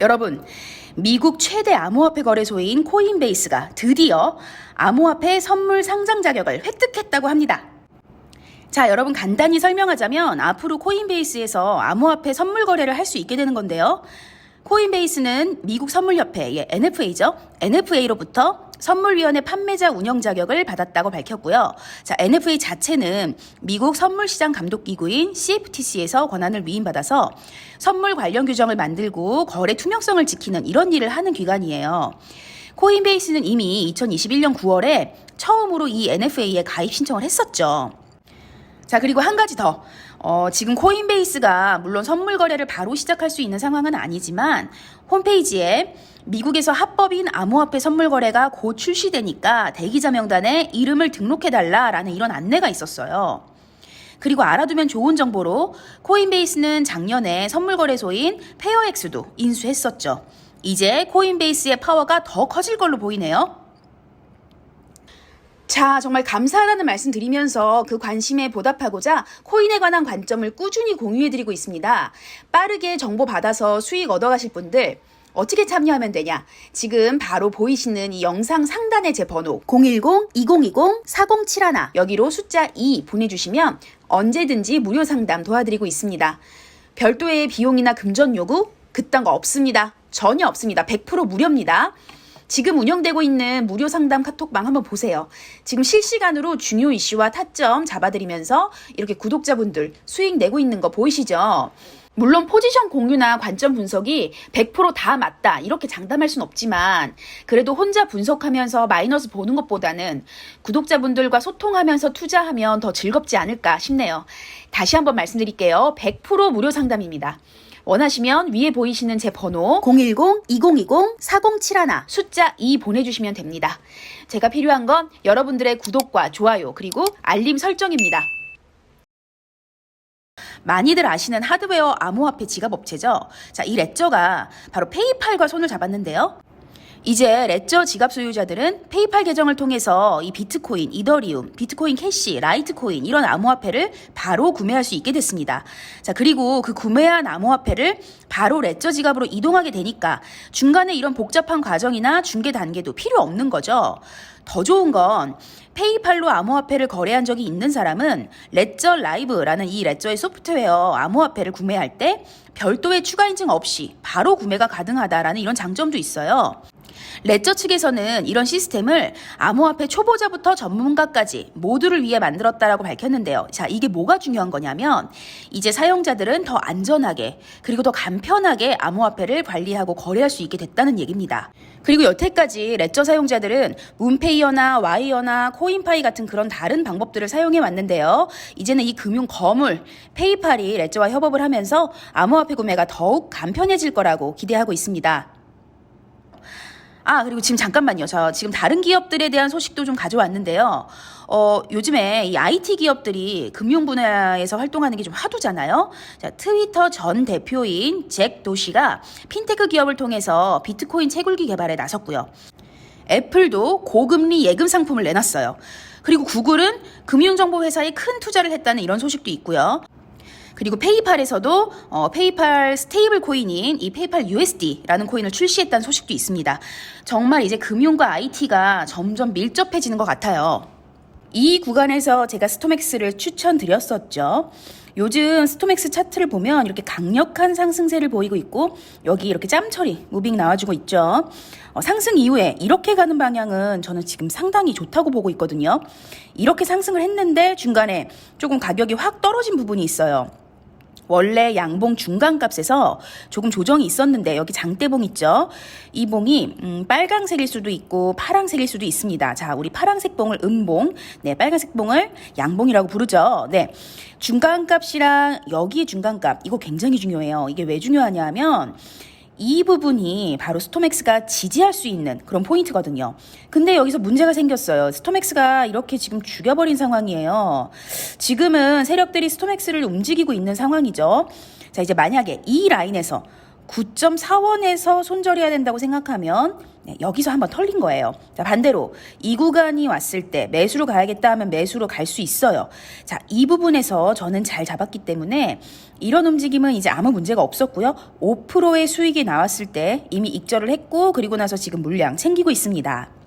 여러분, 미국 최대 암호화폐 거래소인 코인베이스가 드디어 암호화폐 선물 상장 자격을 획득했다고 합니다. 자, 여러분 간단히 설명하자면 앞으로 코인베이스에서 암호화폐 선물 거래를 할 수 있게 되는 건데요. 코인베이스는 미국 선물협회, 예, NFA죠. NFA로부터 선물위원회 판매자 운영 자격을 받았다고 밝혔고요. 자, NFA 자체는 미국 선물시장 감독기구인 CFTC에서 권한을 위임받아서 선물 관련 규정을 만들고 거래 투명성을 지키는 이런 일을 하는 기관이에요. 코인베이스는 이미 2021년 9월에 처음으로 이 NFA에 가입 신청을 했었죠. 자, 그리고 한 가지 더. 어, 지금 코인베이스가 물론 선물 거래를 바로 시작할 수 있는 상황은 아니지만 홈페이지에 미국에서 합법인 암호화폐 선물 거래가 곧 출시되니까 대기자 명단에 이름을 등록해달라라는 이런 안내가 있었어요. 그리고 알아두면 좋은 정보로 코인베이스는 작년에 선물 거래소인 페어엑스도 인수했었죠. 이제 코인베이스의 파워가 더 커질 걸로 보이네요. 자, 정말 감사하다는 말씀 드리면서 그 관심에 보답하고자 코인에 관한 관점을 꾸준히 공유해드리고 있습니다. 빠르게 정보 받아서 수익 얻어가실 분들, 어떻게 참여하면 되냐? 지금 바로 보이시는 이 영상 상단에 제 번호 010-2020-4071 여기로 숫자 2 보내주시면 언제든지 무료 상담 도와드리고 있습니다. 별도의 비용이나 금전 요구 그딴 거 없습니다. 전혀 없습니다. 100% 무료입니다. 지금 운영되고 있는 무료 상담 카톡방 한번 보세요. 지금 실시간으로 중요 이슈와 타점 잡아드리면서 이렇게 구독자분들 수익 내고 있는 거 보이시죠? 물론 포지션 공유나 관점 분석이 100%다 맞다 이렇게 장담할 순 없지만 그래도 혼자 분석하면서 마이너스 보는 것보다는 구독자분들과 소통하면서 투자하면 더 즐겁지 않을까 싶네요. 다시 한번 말씀드릴게요. 100% 무료 상담입니다. 원하시면 위에 보이시는 제 번호 010-2020-4071 숫자 2 보내주시면 됩니다. 제가 필요한 건 여러분들의 구독과 좋아요 그리고 알림 설정입니다. 많이들 아시는 하드웨어 암호화폐 지갑 업체죠. 자, 이 레저가 바로 페이팔과 손을 잡았는데요. 이제 레저 지갑 소유자들은 페이팔 계정을 통해서 이 비트코인, 이더리움, 비트코인 캐시, 라이트코인 이런 암호화폐를 바로 구매할 수 있게 됐습니다. 자, 그리고 그 구매한 암호화폐를 바로 레저 지갑으로 이동하게 되니까 중간에 이런 복잡한 과정이나 중개 단계도 필요 없는 거죠. 더 좋은 건 페이팔로 암호화폐를 거래한 적이 있는 사람은 레저 라이브라는 이 레저의 소프트웨어 암호화폐를 구매할 때 별도의 추가 인증 없이 바로 구매가 가능하다라는 이런 장점도 있어요. 레저 측에서는 이런 시스템을 암호화폐 초보자부터 전문가까지 모두를 위해 만들었다라고 밝혔는데요. 자, 이게 뭐가 중요한 거냐면 이제 사용자들은 더 안전하게 그리고 더 간편하게 암호화폐를 관리하고 거래할 수 있게 됐다는 얘기입니다. 그리고 여태까지 레저 사용자들은 문페이어나 와이어나 코인파이 같은 그런 다른 방법들을 사용해 왔는데요. 이제는 이 금융 거물 페이팔이 레저와 협업을 하면서 암호화폐 구매가 더욱 간편해질 거라고 기대하고 있습니다. 아, 그리고 지금 잠깐만요. 저 지금 다른 기업들에 대한 소식도 좀 가져왔는데요. 어, 요즘에 이 IT 기업들이 금융 분야에서 활동하는 게 좀 화두잖아요. 자, 트위터 전 대표인 잭 도시가 핀테크 기업을 통해서 비트코인 채굴기 개발에 나섰고요. 애플도 고금리 예금 상품을 내놨어요. 그리고 구글은 금융정보회사에 큰 투자를 했다는 이런 소식도 있고요. 그리고 페이팔에서도 어, 페이팔 스테이블 코인인 이 페이팔 USD라는 코인을 출시했다는 소식도 있습니다. 정말 이제 금융과 IT가 점점 밀접해지는 것 같아요. 이 구간에서 제가 스토맥스를 추천드렸었죠. 요즘 스토맥스 차트를 보면 이렇게 강력한 상승세를 보이고 있고 여기 이렇게 짬처리 무빙 나와주고 있죠. 어, 상승 이후에 이렇게 가는 방향은 저는 지금 상당히 좋다고 보고 있거든요. 이렇게 상승을 했는데 중간에 조금 가격이 확 떨어진 부분이 있어요. 원래 양봉 중간값에서 조금 조정이 있었는데 여기 장대봉 있죠? 이 봉이 음, 빨강색일 수도 있고 파랑색일 수도 있습니다. 자, 우리 파랑색 봉을 음봉, 네, 빨간색 봉을 양봉이라고 부르죠. 네, 중간값이랑 여기의 중간값 이거 굉장히 중요해요. 이게 왜 중요하냐면 이 부분이 바로 스토맥스가 지지할 수 있는 그런 포인트거든요. 근데 여기서 문제가 생겼어요. 스토맥스가 이렇게 지금 죽여버린 상황이에요. 지금은 세력들이 스토맥스를 움직이고 있는 상황이죠. 자, 이제 만약에 이 라인에서 9.4원에서 손절해야 된다고 생각하면 네, 여기서 한번 털린 거예요. 자, 반대로 이 구간이 왔을 때 매수로 가야겠다 하면 매수로 갈 수 있어요. 자, 이 부분에서 저는 잘 잡았기 때문에 이런 움직임은 이제 아무 문제가 없었고요. 5%의 수익이 나왔을 때 이미 익절을 했고 그리고 나서 지금 물량 챙기고 있습니다.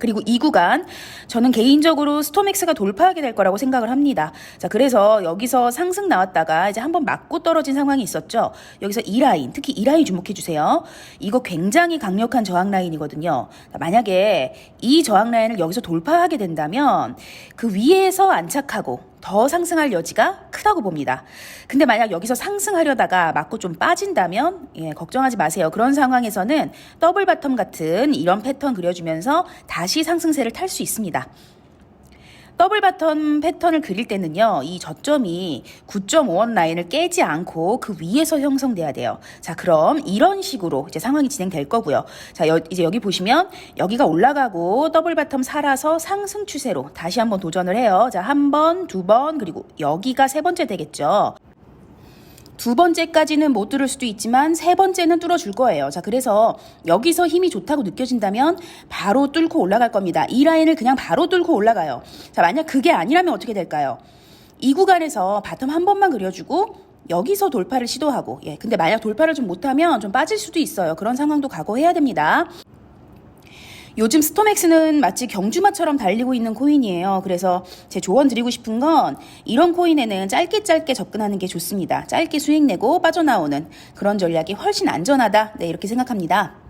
그리고 이 구간 저는 개인적으로 스톰엑스가 돌파하게 될 거라고 생각을 합니다. 자, 그래서 여기서 상승 나왔다가 이제 한번 맞고 떨어진 상황이 있었죠. 여기서 이 라인, 특히 이 라인 주목해 주세요. 이거 굉장히 강력한 저항 라인이거든요. 자, 만약에 이 저항 라인을 여기서 돌파하게 된다면 그 위에서 안착하고 더 상승할 여지가 크다고 봅니다. 근데 만약 여기서 상승하려다가 맞고 좀 빠진다면 예, 걱정하지 마세요. 그런 상황에서는 더블 바텀 같은 이런 패턴 그려주면서 다시 상승세를 탈 수 있습니다. 더블 바텀 패턴을 그릴 때는요, 이 저점이 9.5원 라인을 깨지 않고 그 위에서 형성돼야 돼요. 자, 그럼 이런 식으로 이제 상황이 진행될 거고요. 자, 여, 이제 여기 보시면 여기가 올라가고 더블 바텀 살아서 상승 추세로 다시 한번 도전을 해요. 자, 한 번, 두 번, 그리고 여기가 세 번째 되겠죠. 두 번째까지는 못 뚫을 수도 있지만 세 번째는 뚫어줄 거예요. 자, 그래서 여기서 힘이 좋다고 느껴진다면 바로 뚫고 올라갈 겁니다. 이 라인을 그냥 바로 뚫고 올라가요. 자, 만약 그게 아니라면 어떻게 될까요? 이 구간에서 바텀 한 번만 그려주고 여기서 돌파를 시도하고, 예. 근데 만약 돌파를 좀 못하면 좀 빠질 수도 있어요. 그런 상황도 각오해야 됩니다. 요즘 스톰엑스는 마치 경주마처럼 달리고 있는 코인이에요. 그래서 제 조언 드리고 싶은 건 이런 코인에는 짧게 짧게 접근하는 게 좋습니다. 짧게 수익 내고 빠져나오는 그런 전략이 훨씬 안전하다. 네, 이렇게 생각합니다.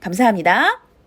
감사합니다.